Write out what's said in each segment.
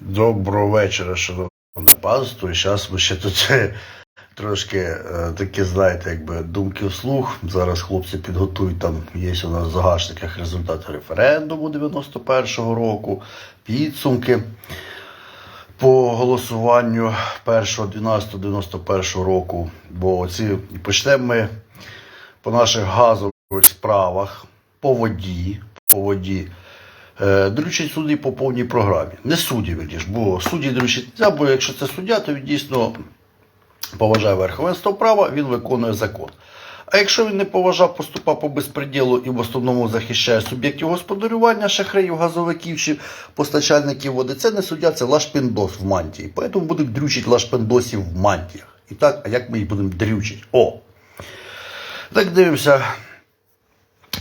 Доброго вечора, шановне панство. Зараз ми ще тут е, трошки е, такі, знаєте, якби думки вслух. Зараз хлопці підготують там, є у нас в загашниках результати референдуму 91-го року, підсумки по голосуванню 1.12.91 року. Бо ці почнемо ми по наших газових справах, по воді, по воді. Е, Дрючать судді по повній програмі. Не судді, вірніш, бо судді дрючать не можна, бо якщо це суддя, то він дійсно поважає верховенство права, він виконує закон. А якщо він не поважав, поступав по безпреділу і в основному захищає суб'єктів господарювання, шахраїв, газовиків чи постачальників води, це не суддя, це лашпіндос в мантії. Тому будуть дрючити лашпіндосів в мантіях. І так, а як ми їх будемо дрючити? О! Так дивимося.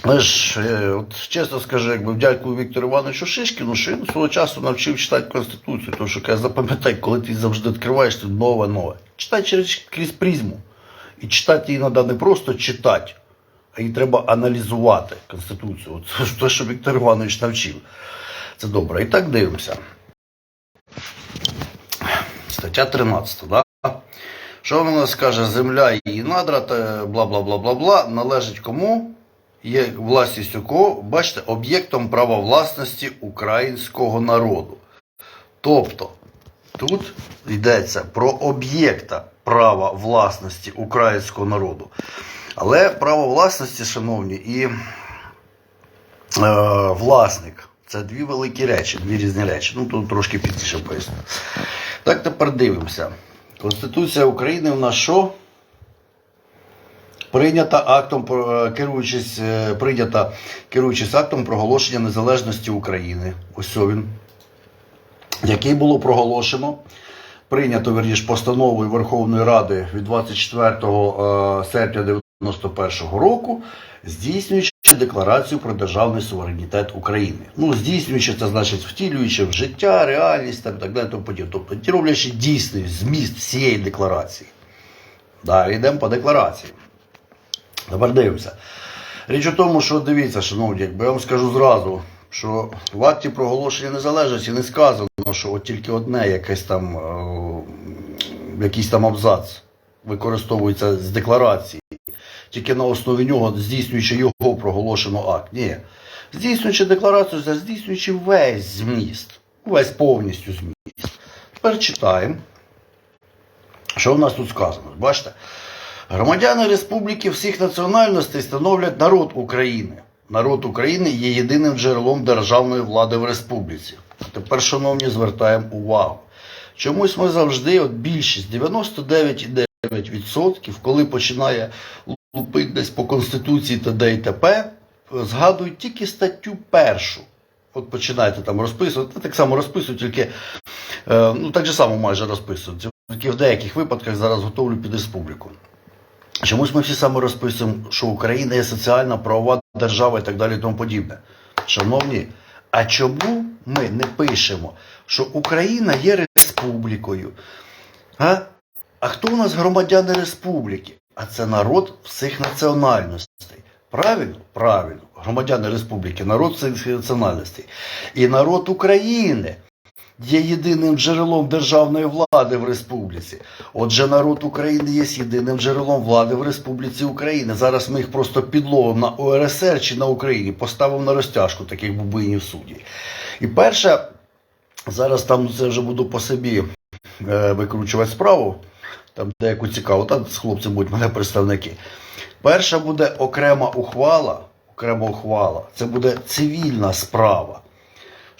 Але ж, е, от чесно скажу, якби дякую Віктору Івановичу Шишкіну, що він свого часу навчив читати Конституцію. Тому що каже, запам'ятай, коли ти завжди відкриваєш, тут нове нове. Читай через крізь призму. І читати її треба не просто читати, а її треба аналізувати Конституцію. От те, що Віктор Іванович навчив. Це добре. І так дивимося. Стаття 13, да? Що вона нас каже? Земля її надра, бла бла бла бла бла належить кому? Є власністю кого? Бачите, об'єктом права власності українського народу. Тобто, тут йдеться про об'єкта права власності українського народу. Але право власності, шановні, і е, власник це дві великі речі, дві різні речі. Ну, тут трошки пізніше поясню. Так тепер дивимося. Конституція України в нас що? Прийнята актом керуючись, е, прийнята керуючись актом проголошення незалежності України. Ось він. Який було проголошено. Прийнято вірніш постановою Верховної Ради від 24 е, серпня 91 року, здійснюючи декларацію про державний суверенітет України. Ну, здійснюючи це значить втілюючи в життя, реальність там, так далі, тому подібне. Тобто роблячи дійсний зміст всієї декларації. Далі йдемо по декларації. Тепер дивимося. Річ у тому, що дивіться, шановні, якби я вам скажу зразу, що в акті проголошення незалежності не сказано, що от тільки одне якесь там, е, якийсь там абзац використовується з декларації, тільки на основі нього, здійснюючи його проголошено акт. Ні. Здійснюючи декларацію, здійснюючи весь зміст, весь повністю зміст. Тепер читаємо. Що в нас тут сказано? Бачите? Громадяни республіки всіх національностей становлять народ України. Народ України є єдиним джерелом державної влади в республіці. Тепер, шановні, звертаємо увагу. Чомусь ми завжди, от більшість, 99,9%, коли починає лупити десь по Конституції та д і т.п., згадують тільки статтю першу. От починаєте там розписувати, так само розписують, тільки е, ну так же само майже розписують. Тільки в деяких випадках зараз готовлю під республіку. Чомусь ми всі саме розписуємо, що Україна є соціальна правова держава і так далі і тому подібне. Шановні, а чому ми не пишемо, що Україна є республікою? А, а хто у нас громадяни республіки? А це народ всіх національностей. Правильно? Правильно. Громадяни республіки, народ всіх національностей. І народ України є єдиним джерелом державної влади в республіці. Отже, народ України є єдиним джерелом влади в Республіці України. Зараз ми їх просто підловимо на ОРСР чи на Україні, поставимо на розтяжку таких бубинів судді. І перше, зараз там це вже буду по собі е, викручувати справу, там деяку цікаву, там з хлопцем будуть мене представники. Перша буде окрема ухвала, окрема ухвала, це буде цивільна справа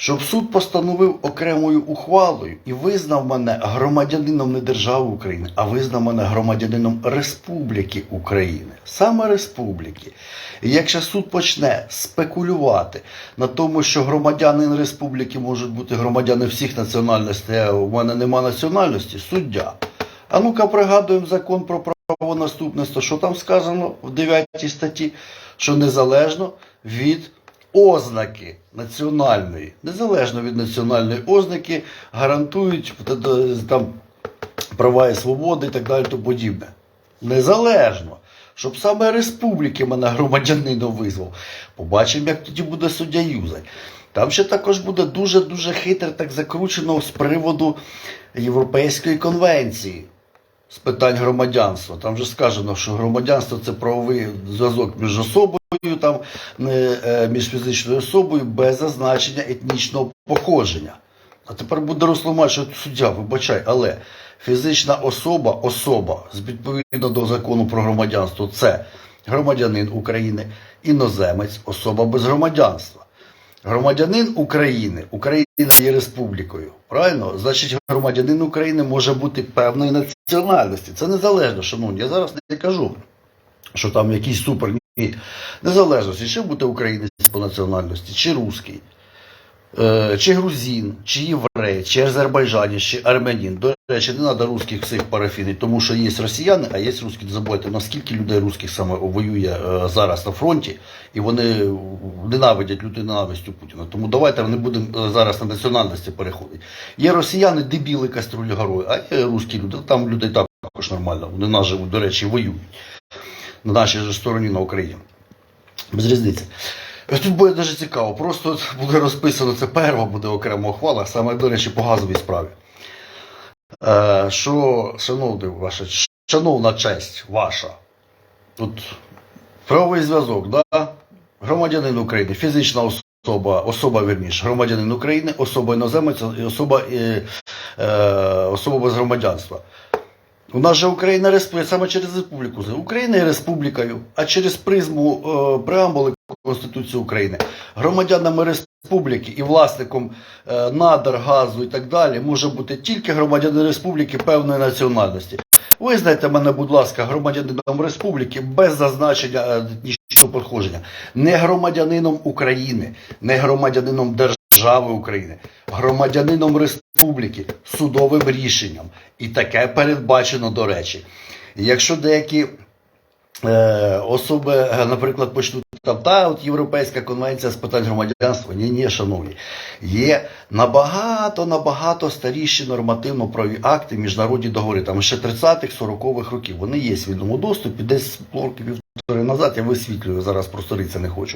щоб суд постановив окремою ухвалою і визнав мене громадянином не держави України, а визнав мене громадянином Республіки України, саме Республіки. І якщо суд почне спекулювати на тому, що громадянин Республіки можуть бути громадяни всіх національностей, а у мене нема національності, суддя. А ну-ка пригадуємо закон про правонаступництво, що там сказано в 9 статті, що незалежно від ознаки національної, незалежно від національної ознаки, гарантують та- та- там права і свободи і так далі тому подібне. Незалежно. Щоб саме республіки мене громадянином визвав. Побачимо, як тоді буде суддя юзать. Там ще також буде дуже-дуже хитро так закручено з приводу Європейської конвенції з питань громадянства. Там вже сказано, що громадянство це правовий зв'язок між особою, там, е, між фізичною особою без зазначення етнічного походження. А тепер буде розтлумати, що суддя, вибачай, але фізична особа, особа відповідно до закону про громадянство, це громадянин України, іноземець, особа без громадянства. Громадянин України, Україна є республікою. Правильно? Значить, громадянин України може бути певної національності. Це незалежно, шановні. Я зараз не кажу, що там якийсь супер Незалежності, чи бути українець по національності, чи русський, е, чи грузин, чи єврей, чи азербайджанець, чи армянин. До речі, не треба русських всіх парафінити, тому що є росіяни, а є русські. Не забувайте, наскільки людей русських саме воює е, зараз на фронті, і вони ненавидять людей ненавистю Путіна. Тому давайте не будемо е, зараз на національності переходити. Є росіяни, дебіли каструлі горою, а є русські люди. Там людей також нормально. Вони нас до речі, воюють на нашій же стороні на Україні. Без різниці. Тут буде дуже цікаво. Просто буде розписано, це перша буде окрема ухвала, саме, до речі, по газовій справі. Е, що, шановний ваша, шановна честь ваша, тут правовий зв'язок, да? громадянин України, фізична особа, особа вірніше, громадянин України, особа іноземець особа, е, е, особа без громадянства. У нас же Україна республіка, саме через республіку. Україна є республікою, а через призму е, преамбули Конституції України громадянами республіки і власником е, надр, газу і так далі може бути тільки громадянин республіки певної національності. Визнайте мене, будь ласка, громадянином республіки без зазначення етнічного походження, не громадянином України, не громадянином держави України, громадянином республіки судовим рішенням. І таке передбачено до речі. Якщо деякі е, особи, е, наприклад, почнуть там, та от Європейська конвенція з питань громадянства. Ні, ні, шановні, є набагато, набагато старіші нормативно-праві акти, міжнародні договори, там ще 30-х, 40-х років. Вони є в вільному доступі, десь років півтори назад, я висвітлюю, зараз просторитися не хочу.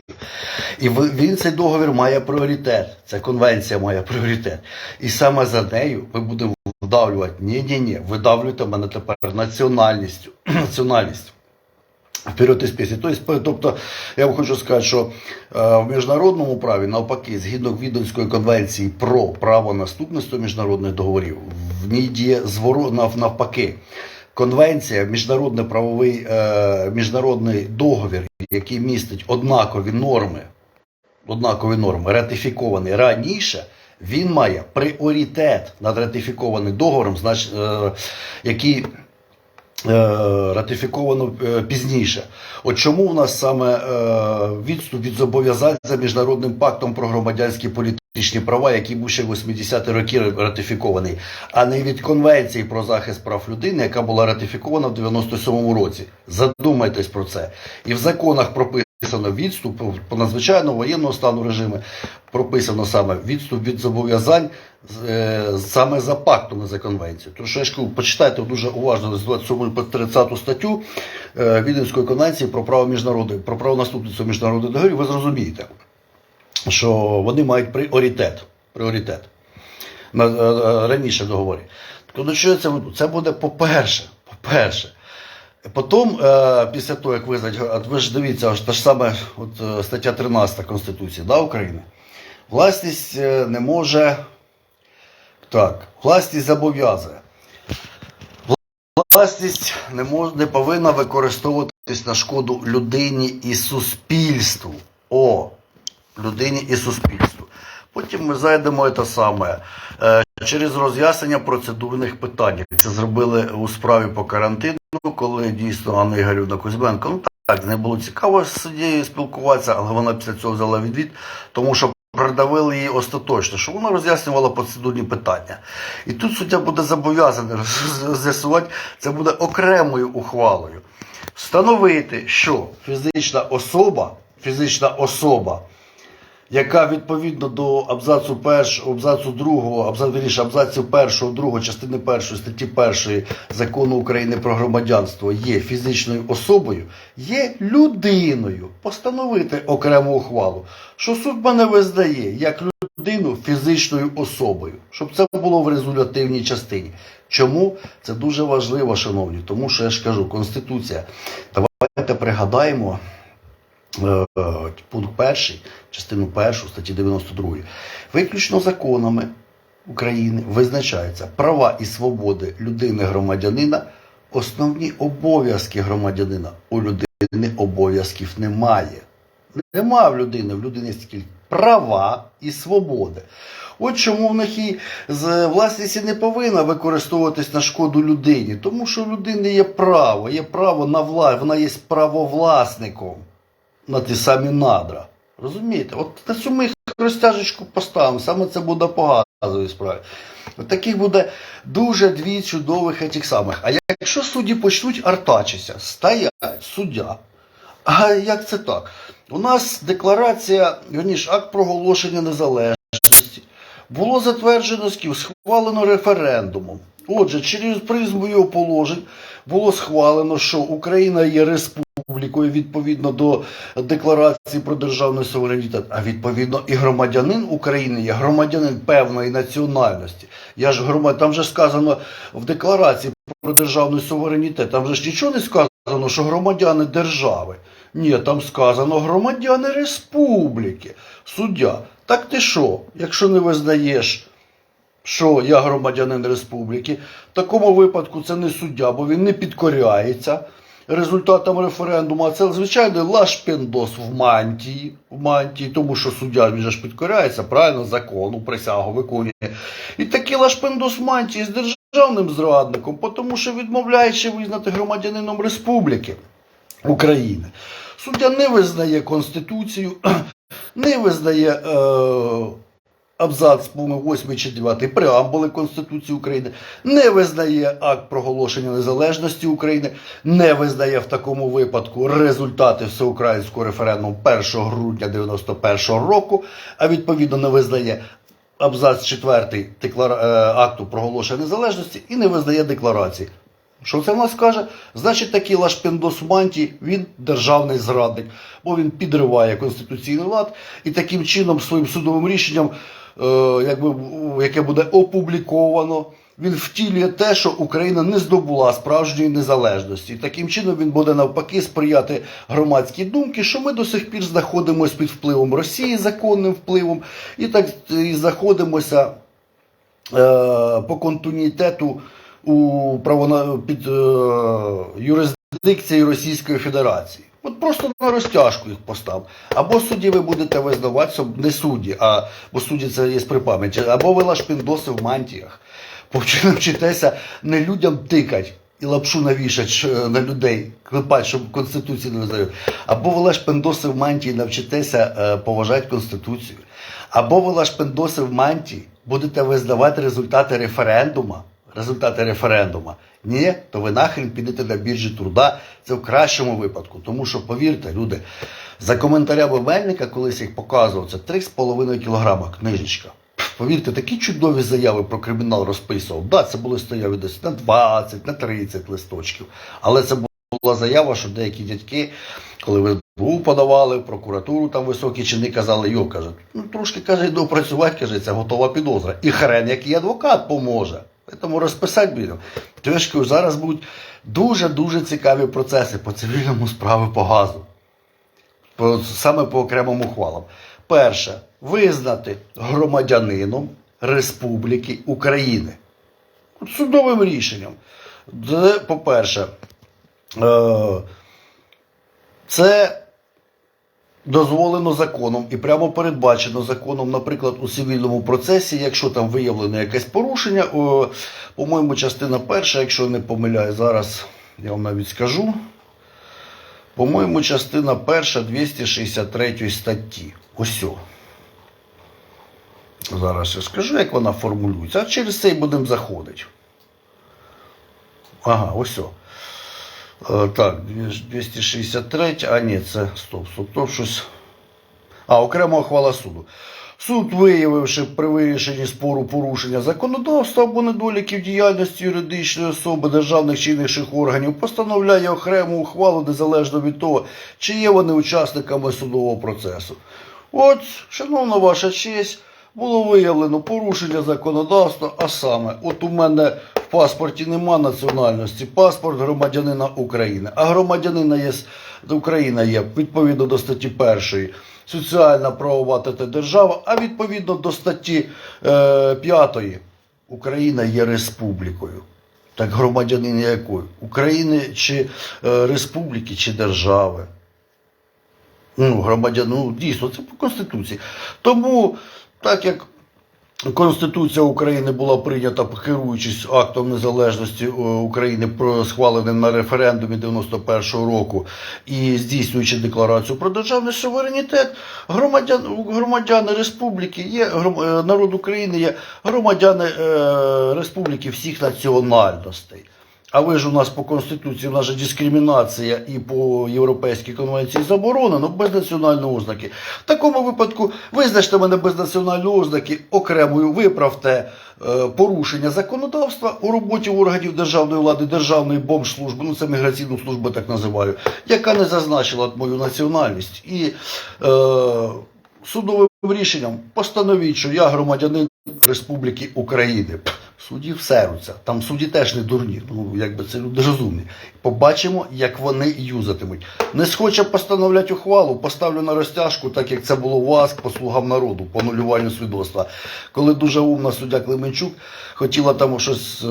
І він цей договір має пріоритет. Ця конвенція має пріоритет. І саме за нею ми будемо вдавлювати. Ні, ні, ні, видавлюйте мене тепер національністю. національністю. Вперед із пісні. Тобто, я вам хочу сказати, що е, в міжнародному праві, навпаки, згідно Віденської конвенції про право наступництва міжнародних договорів, в ній діє зворот навпаки. Конвенція, міжнародний правовий е, міжнародний договір, який містить однакові норми, однакові норми, ратифікований раніше, він має пріоритет над ратифікованим договором, е, який ратифіковано е, пізніше. От чому в нас саме е, відступ від зобов'язань за міжнародним пактом про громадянські політичні права, який був ще в 80-ті роки ратифікований, а не від Конвенції про захист прав людини, яка була ратифікована в 97-му році. Задумайтесь про це. І в законах прописано відступ по надзвичайному воєнного стану режиму, прописано саме відступ від зобов'язань е, саме за пактом, за конвенцією. Тому що я ж почитайте дуже уважно з 27 по 30 статтю е, Віденської конвенції про право міжнародної, про право наступництва міжнародних договорів, ви зрозумієте, що вони мають пріоритет. пріоритет на, е, раніше договорі. То до чого це? Це буде по-перше, по-перше. Потім, е, після того, як визнать, ви ж дивіться, та ж саме от, е, стаття 13 Конституції да, України. Власність е, не може. Так, власність зобов'язує. Власність не, мож, не повинна використовуватись на шкоду людині і суспільству. О, людині і суспільству. Потім ми зайдемо це саме через роз'яснення процедурних питань. Це зробили у справі по карантину, коли дійсно Анна Ігорівна Кузьменко. Ну так, не було цікаво з суддєю спілкуватися, але вона після цього взяла відвід, тому що продавили її остаточно, що вона роз'яснювала процедурні питання. І тут суддя буде зобов'язаний з'ясувати, це буде окремою ухвалою. Встановити, що фізична особа, фізична особа яка відповідно до абзацу першого, абзацу другого, абзац, вірніше, абзаців першого, другого, частини першої статті першої закону України про громадянство є фізичною особою, є людиною. Постановити окрему ухвалу, що суд мене визнає як людину фізичною особою, щоб це було в резолютивній частині. Чому це дуже важливо, шановні? Тому що я ж кажу, Конституція. Давайте пригадаємо пункт перший, частину першу статті 92. Виключно законами України визначаються права і свободи людини громадянина, основні обов'язки громадянина. У людини обов'язків немає. Нема в людини, в людини є права і свободи. От чому в них і з власність не повинна використовуватись на шкоду людині, тому що у людини є право, є право на власть, вона є правовласником на ті самі надра. Розумієте? От на цю ми розтяжечку поставимо, саме це буде по справі. От таких буде дуже дві чудових етих самих. А якщо судді почнуть артачитися, стоять суддя. А як це так? У нас декларація, верніше, акт проголошення незалежності було затверджено з ким? схвалено референдумом. Отже, через призму його положень було схвалено, що Україна є республікою відповідно до декларації про державний суверенітет, а відповідно і громадянин України є громадянин певної національності. Я ж громад... Там же сказано в декларації про державний суверенітет, там же ж нічого не сказано, що громадяни держави. Ні, там сказано громадяни республіки. Суддя. Так ти що, якщо не визнаєш, що я громадянин республіки, в такому випадку це не суддя, бо він не підкоряється результатам референдуму, а це звичайний лашпіндос в мантії, в мантії, тому що суддя він ж підкоряється, правильно, закону, присягу виконує. І такий лашпіндос в мантії з державним зрадником, тому що відмовляючи визнати громадянином республіки України. Суддя не визнає Конституцію, не визнає е, абзац пункту 8 чи 9 преамбули Конституції України, не визнає акт проголошення незалежності України, не визнає в такому випадку результати всеукраїнського референдуму 1 грудня 91 року, а відповідно не визнає абзац 4 деклара... е, акту проголошення незалежності і не визнає декларації. Що це в нас каже? Значить, такий Лашпіндос Манті, він державний зрадник, бо він підриває конституційний лад і таким чином своїм судовим рішенням, якби, яке буде опубліковано, він втілює те, що Україна не здобула справжньої незалежності. Таким чином він буде навпаки сприяти громадській думці, що ми до сих пір знаходимося під впливом Росії, законним впливом, і так і знаходимося е, по континуїтету у правона під е, юрисдикцією Російської Федерації. От просто на розтяжку їх постав. Або судді ви будете визнавати, не судді, а бо судді це є при пам'яті, або ви лашпіндоси в мантіях. Навчитеся не людям тикать і лапшу навішать е, на людей, клепать, щоб Конституцію не визнають. Або ви лашпіндоси в мантії навчитеся е, поважати Конституцію. Або ви лашпіндоси в мантії будете визнавати результати референдума результати референдума. Ні, то ви нахрен підете на біржі труда. Це в кращому випадку. Тому що, повірте, люди, за коментарями Мельника, колись їх показував, це 3,5 кілограма книжечка. Повірте, такі чудові заяви про кримінал розписував. Да, це були стояли десь на 20, на 30 листочків. Але це була заява, що деякі дядьки, коли ви СБУ подавали, прокуратуру там високі чини казали, йо, каже, ну трошки каже, допрацювати, каже, це готова підозра. І хрен, який адвокат поможе. Тому розписати будемо. То я зараз будуть дуже-дуже цікаві процеси по цивільному справи по газу. По, саме по окремим ухвалам. Перше, визнати громадянином Республіки України. Судовим рішенням. По-перше, е, це дозволено законом і прямо передбачено законом, наприклад, у цивільному процесі, якщо там виявлено якесь порушення, по-моєму, частина перша, якщо не помиляю, зараз я вам навіть скажу. По-моєму, частина перша 263 статті. Ось. Зараз я скажу, як вона формулюється. А через це і будемо заходити. Ага, ось. Е, Так, 263, а ні, це стоп, стоп, стоп, щось. А, окрема ухвала суду. Суд, виявивши при вирішенні спору порушення законодавства або недоліків діяльності юридичної особи державних чи інших органів, постановляє окрему ухвалу незалежно від того, чи є вони учасниками судового процесу. От, шановна ваша честь, було виявлено порушення законодавства, а саме, от у мене паспорті нема національності, паспорт громадянина України, а громадянина є, Україна є відповідно до статті 1 соціальна правова та держава, а відповідно до статті е, 5 Україна є республікою. Так громадянин якої? України чи е, республіки, чи держави? Ну, громадян, ну дійсно, це по Конституції. Тому, так як Конституція України була прийнята, керуючись актом незалежності е, України, схваленим на референдумі 91-го року і здійснюючи декларацію про державний суверенітет, громадян, громадяни республіки є е, народ України є громадяни е, республіки всіх національностей. А ви ж у нас по Конституції, у нас же дискримінація і по Європейській конвенції заборонено без національної ознаки. В такому випадку визначте мене без національної ознаки окремою, виправте е, порушення законодавства у роботі органів державної влади, державної бомжслужби, ну це міграційну службу так називаю, яка не зазначила мою національність. І е, судовим рішенням постановіть, що я громадянин Республіки України. Судді всеруться. Там судді теж не дурні. Ну, якби це люди розумні. Побачимо, як вони юзатимуть. Не схоче постановляти ухвалу, поставлю на розтяжку, так як це було у вас по слугам народу, по нулюванню свідоцтва. Коли дуже умна суддя Клименчук хотіла там щось е,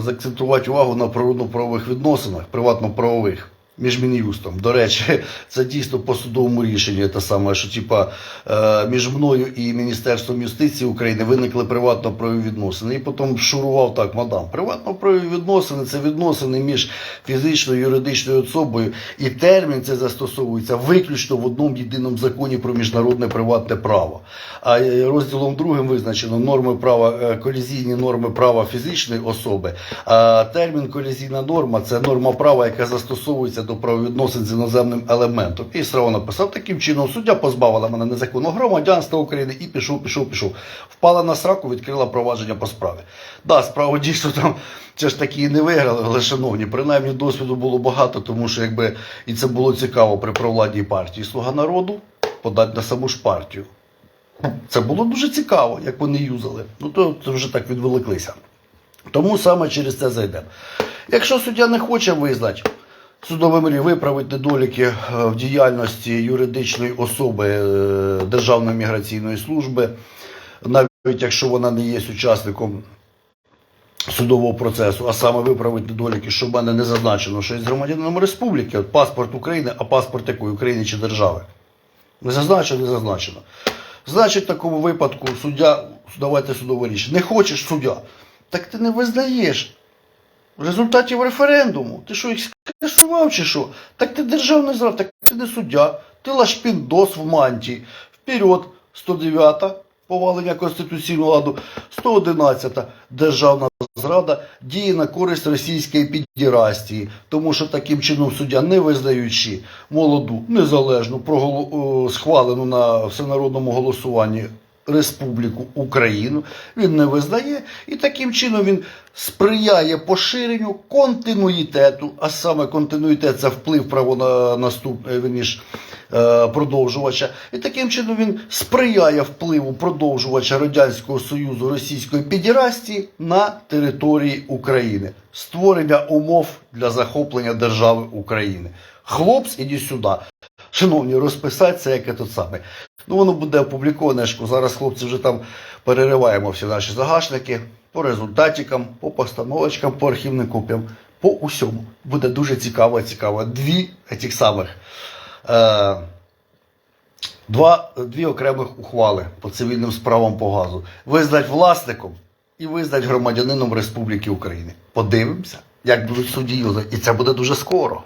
заакцентувати увагу на природно-правових відносинах, приватно-правових. Між Мін'юстом. До речі, це дійсно по судовому рішенню. Те саме, що типа е, між мною і Міністерством юстиції України виникли приватно-правові відносини. І потім шурував так, мадам. Приватно-правові відносини це відносини між фізичною і юридичною особою. І термін це застосовується виключно в одному єдиному законі про міжнародне приватне право. А е, розділом другим визначено норми права, е, колізійні норми права фізичної особи. А термін колізійна норма це норма права, яка застосовується до правовідносин з іноземним елементом. І Сраво написав таким чином, суддя позбавила мене незаконного громадянства України і пішов, пішов, пішов. Впала на сраку, відкрила провадження по справі. Да, справу дійсно там це ж таки і не виграли, але шановні, принаймні досвіду було багато, тому що якби і це було цікаво при провладній партії Слуга народу подати на саму ж партію. Це було дуже цікаво, як вони юзали. Ну то, то вже так відволіклися. Тому саме через це зайдемо. Якщо суддя не хоче визнати судовим рі виправити недоліки е, в діяльності юридичної особи е, Державної міграційної служби, навіть якщо вона не є учасником судового процесу, а саме виправити недоліки, що в мене не зазначено, що є громадянином республіки, от паспорт України, а паспорт якої України чи держави. Не зазначено, не зазначено. Значить, в такому випадку суддя, давайте судове рішення. Не хочеш суддя, так ти не визнаєш результатів референдуму. Ти що, їх скасував чи що? Так ти державний зрад, так ти не суддя, ти лашпіндос в мантії. Вперед, 109 повалення конституційного ладу, 111 державна зрада діє на користь російської підірастії, тому що таким чином суддя, не визнаючи молоду, незалежну, схвалену на всенародному голосуванні Республіку Україну, він не визнає, і таким чином він сприяє поширенню континуїтету, а саме континуїтет це вплив право на е, е, продовжувача. І таким чином він сприяє впливу продовжувача Радянського Союзу Російської Підірастії на території України, створення умов для захоплення держави України. Хлопць, іди сюди. Шановні, розписатися, як це саме. Ну, воно буде опубліковане. Зараз хлопці вже там перериваємо всі наші загашники по результатикам, по постановочкам, по архівним копіям, по усьому. Буде дуже цікаво, цікаво. Дві цих самих. Е, два, дві окремих ухвали по цивільним справам по газу. Визнать власником і визнать громадянином Республіки України. Подивимося, як будуть судді. І це буде дуже скоро.